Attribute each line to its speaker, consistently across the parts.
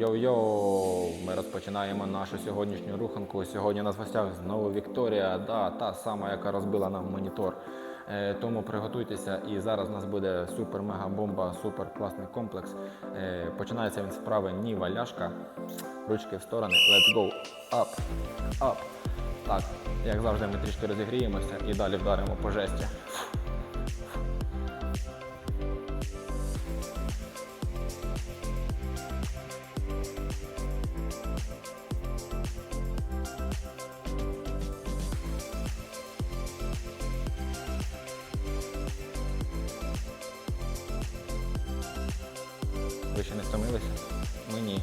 Speaker 1: Йоу-йоу-йоу! Ми розпочинаємо нашу сьогоднішню руханку. Сьогодні у нас гостях знову Вікторія, да, та сама, яка розбила нам монітор. Е, тому приготуйтеся, і зараз у нас буде супер-мега-бомба, супер класний комплекс. Е, починається він з вправи ніва ляшка. Ручки в сторони. Let's go. Up. Up. Так, як завжди, ми трішки розігріємося і далі вдаримо по жесті. Ви ще не стомилися? Ми ні.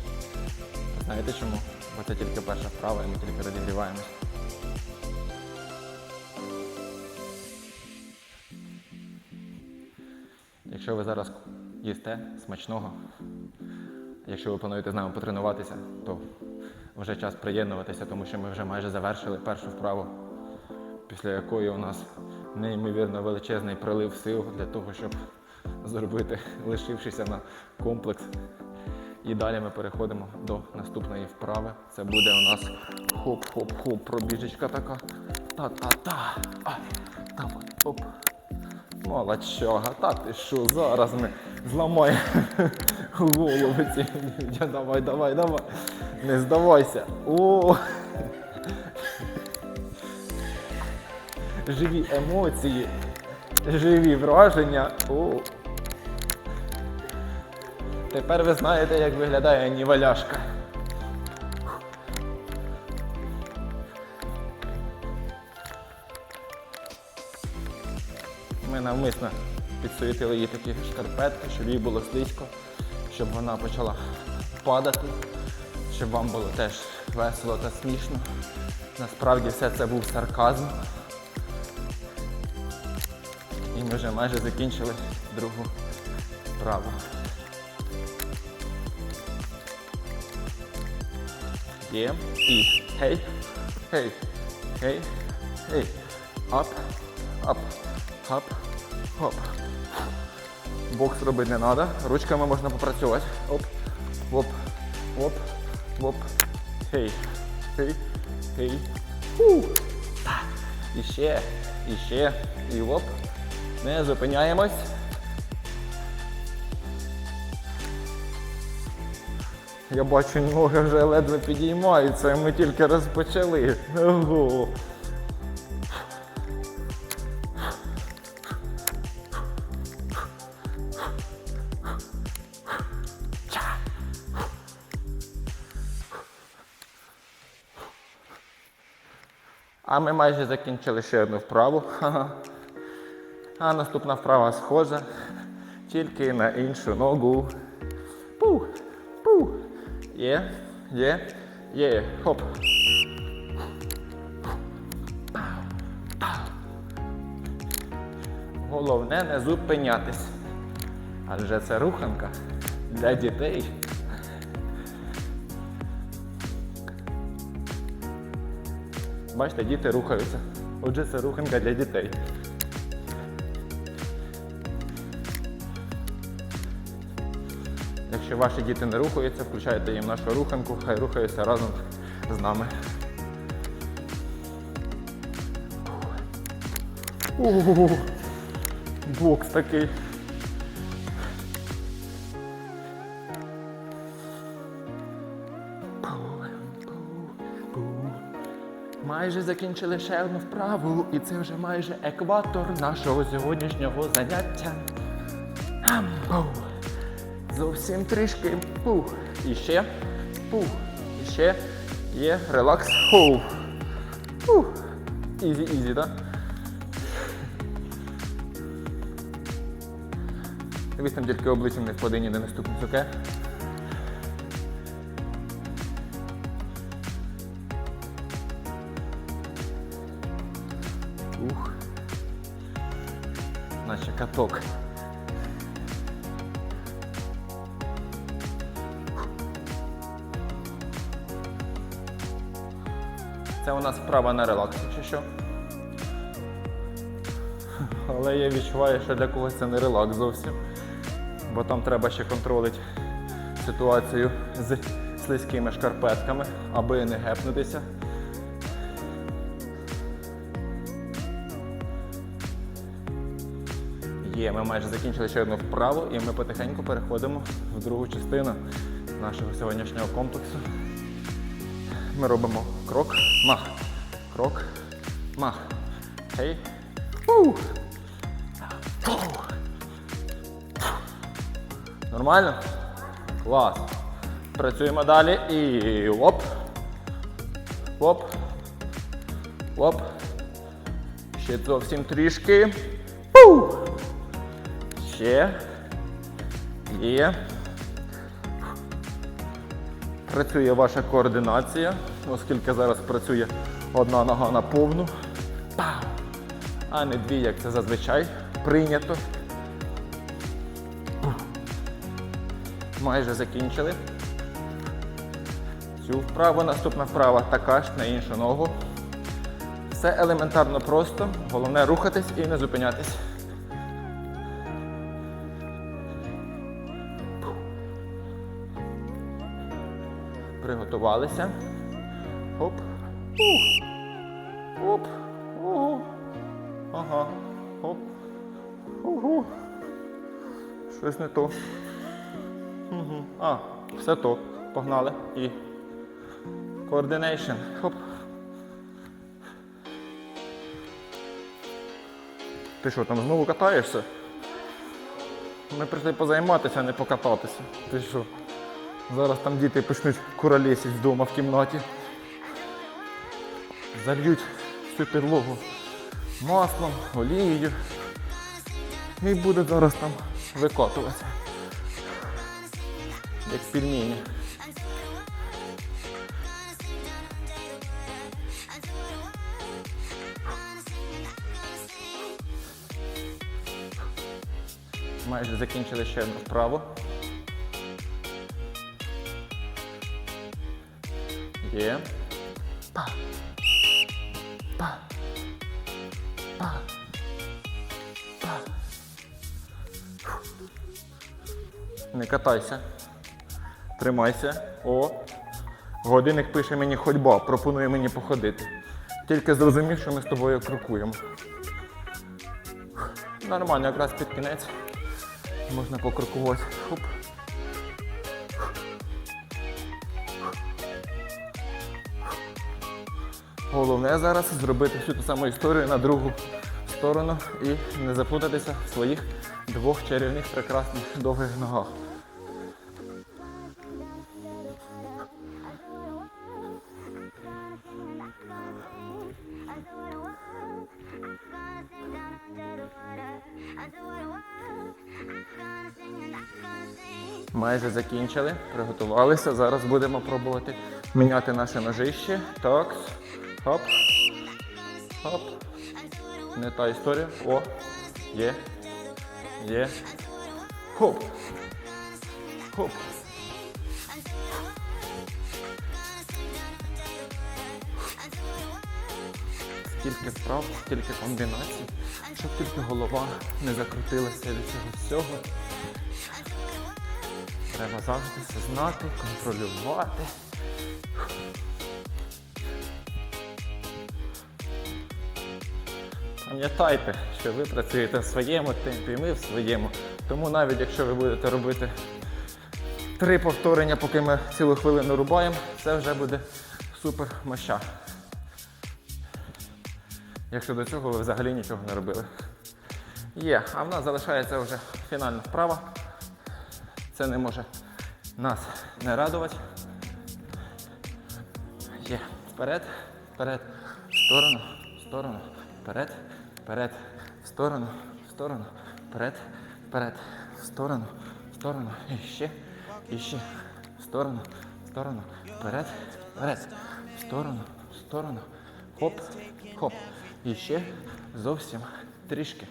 Speaker 1: Знаєте чому? Бо це тільки перша вправа і ми тільки розігріваємось. Якщо ви зараз їсте смачного, якщо ви плануєте з нами потренуватися, то вже час приєднуватися, тому що ми вже майже завершили першу вправу, після якої у нас неймовірно величезний прилив сил для того, щоб зробити лишившися на комплекс. І далі ми переходимо до наступної вправи. Це буде у нас хоп-хоп-хоп, пробіжечка така. Та-та-та. Там, оп. Молодчага, та ти що, зараз ми зламаємо голови ці. Давай, давай, давай. Не здавайся. О! Живі емоції, живі враження. О! Тепер ви знаєте, як виглядає ніваляшка. Ми навмисно підсуетили їй такі шкарпетки, щоб їй було слизько, щоб вона почала падати, щоб вам було теж весело та смішно. Насправді все це був сарказм. І ми вже майже закінчили другу вправу. Є. І гей, гей, гей, гей. Ап, ап, ап, хоп. Бокс робити не треба. Ручками можна попрацювати. Оп, оп, оп, оп. Гей, гей, гей. Фу. І ще, і ще, і оп. Не зупиняємось. Я бачу, ноги вже ледве підіймаються, ми тільки розпочали. Ого. А ми майже закінчили ще одну вправу. А наступна вправа схожа, тільки на іншу ногу. Є, є, є. Хоп. Головне не зупинятись. Адже це руханка для дітей. Бачите, діти рухаються. Отже, це руханка для дітей. Якщо ваші діти не рухаються, включайте їм нашу руханку, хай рухаються разом з нами. Ого, бокс такий. Майже закінчили ще одну вправу, і це вже майже екватор нашого сьогоднішнього заняття. Амбу. Зовсім трішки. Пух. І ще. Пух. І ще. Є. Релакс. Фу. Фух. Ізі, ізі, так? Дивись там тільки обличчям не впаде ні на наступне суке. Ух. Наче каток. Це у нас вправа на релакс, чи що? Але я відчуваю, що для когось це не релакс зовсім. Бо там треба ще контролити ситуацію з слизькими шкарпетками, аби не гепнутися. Є, ми майже закінчили ще одну вправу, і ми потихеньку переходимо в другу частину нашого сьогоднішнього комплексу. Ми робимо крок, мах, крок, мах. Гей. Фу. Фу. Нормально? Клас. Працюємо далі і оп. Оп. Оп. Ще зовсім трішки. Фу. Ще. Є. Працює ваша координація, оскільки зараз працює одна нога на повну, а не дві, як це зазвичай прийнято. Майже закінчили. Цю вправу, наступна вправа така ж на іншу ногу. Все елементарно просто, головне рухатись і не зупинятись. Приготувалися. Оп. Оп. Ого. Ага. Оп. Ого. Щось не то. Угу. А, все то. Погнали. І. Coordination. Хоп. Ти що, там знову катаєшся? Ми прийшли позайматися, а не покататися. Ти що? Зараз там діти почнуть куролесить вдома в кімнаті. Зальють всю підлогу маслом, олією. І буде зараз там викотуватися. Як пельмені. Майже закінчили ще одну вправу. Є. Па. Па. Па. Па. Не катайся. Тримайся. О. Годинник пише мені ходьба, пропонує мені походити. Тільки зрозумів, що ми з тобою крокуємо. Нормально, якраз під кінець. Можна покрокувати. Хоп. Головне зараз зробити всю ту саму історію на другу сторону і не заплутатися в своїх двох чарівних прекрасних довгих ногах. Майже закінчили, приготувалися. Зараз будемо пробувати міняти наше ножище. Так. Хоп. Хоп. Не та історія. О. Є. Є. Хоп. Хоп. Скільки справ, скільки комбінацій, щоб тільки голова не закрутилася від цього всього. Треба завжди все знати, контролювати. Пам'ятайте, що ви працюєте в своєму темпі, і ми в своєму. Тому навіть якщо ви будете робити три повторення, поки ми цілу хвилину рубаємо, це вже буде супер моща. Якщо до цього ви взагалі нічого не робили. Є, а в нас залишається вже фінальна вправа. Це не може нас не радувати. Є. Вперед, вперед, в сторону, в сторону, вперед, вперед, в сторону, в сторону, вперед, вперед, в сторону, в сторону. І ще, і ще, в сторону, в сторону, вперед, вперед, в сторону, в сторону. Хоп, хоп. І ще зовсім трішки.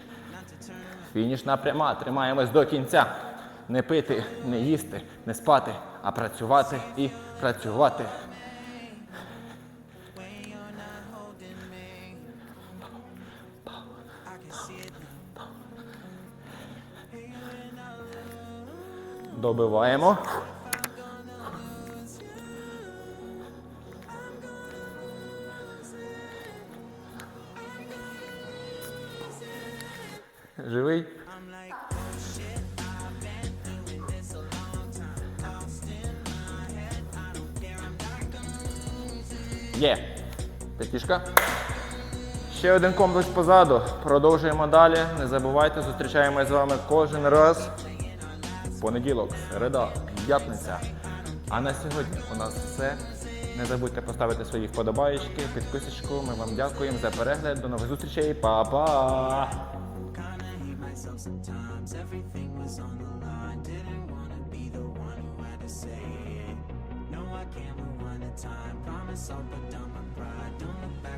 Speaker 1: Фінішна пряма. Тримаємось до кінця. Не пити, не їсти, не спати, а працювати і працювати. Добиваємо. Живий. Є. П'ятішка. Ще один комплекс позаду. Продовжуємо далі. Не забувайте, зустрічаємось з вами кожен раз. Понеділок, середа, п'ятниця. А на сьогодні у нас все. Не забудьте поставити свої вподобаєчки, підписочку. Ми вам дякуємо за перегляд. До нових зустрічей. Па-па!